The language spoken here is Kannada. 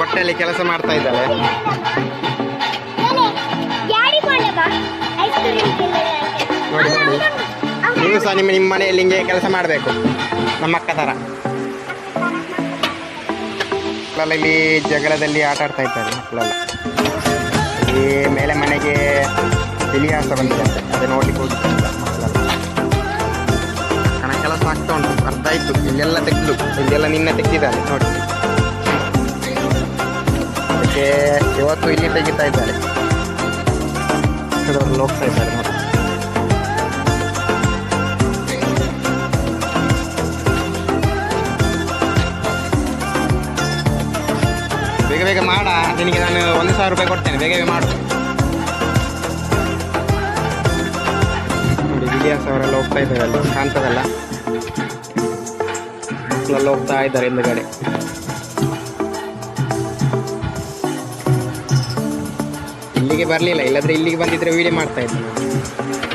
ಕೊಟ್ಟೆಯಲ್ಲಿ ಕೆಲಸ ಮಾಡ್ತಾ ಇದ್ದಾಳೆ. ನೋಡಿ ನೋಡಿ ನೀವು ಸಹ ನಿಮ್ಮ ನಿಮ್ಮ ಮನೆಯಲ್ಲಿ ಹಿಂಗೆ ಕೆಲಸ ಮಾಡಬೇಕು. ನಮ್ಮ ಅಕ್ಕ ಥರ ಮಕ್ಕಳಲ್ಲಿ ಇಲ್ಲಿ ಜಗಳದಲ್ಲಿ ಆಟ ಆಡ್ತಾ ಇದ್ದಾರೆ ಮಕ್ಕಳೆಲ್ಲ. ಈ ಮೇಲೆ ಮನೆಗೆ ಇಲಿಯಾಸ ಬಂದಿದೆ. ಅದು ನೋಡ್ಲಿಕ್ಕೆ ಹೋಗಿದ್ದ ಮಕ್ಕಳೆಲ್ಲ. ಕಣ ಕೆಲಸ ಆಗ್ತಾ ಉಂಟು. ಅರ್ಧ ಇತ್ತು. ಇಲ್ಲೆಲ್ಲ ತೆಗೆದು. ಇಲ್ಲೆಲ್ಲ ನಿನ್ನೆ ತೆಗೆದಿದ್ದಾನೆ ನೋಡಿ. ಅದಕ್ಕೆ ಇವತ್ತು ಇಲ್ಲಿ ತೆಗಿತಾ ಇದ್ದಾರೆ. ಅದರಲ್ಲಿ ಹೋಗ್ತಾ ಇದ್ದಾರೆ ಬೇಗ ಬೇಗ ಮಾಡ. ನಿನಗೆ ನಾನು ಒಂದು ಸಾವಿರ ರೂಪಾಯಿ ಕೊಡ್ತೇನೆ. ಬೇಗ ಬೇಗ ಮಾಡು. ನೋಡಿ ವಿಲಿಯಾಸ್ ಅವರೆಲ್ಲ ಹೋಗ್ತಾ ಇದ್ದಾರೆ ಅಲ್ಲಿ. ಕಾಣ್ತದಲ್ಲ? ಮಕ್ಕಳೆಲ್ಲ ಹೋಗ್ತಾ ಇದ್ದಾರೆ ಹಿಂದುಗಡೆ. ಇಲ್ಲಿಗೆ ಬರಲಿಲ್ಲ ಇಲ್ಲದ್ರೆ ಇಲ್ಲಿಗೆ ಬಂದಿದ್ರೆ ವೀಡಿಯೋ ಮಾಡ್ತಾ ಇದ್ದೆ. ನಾನು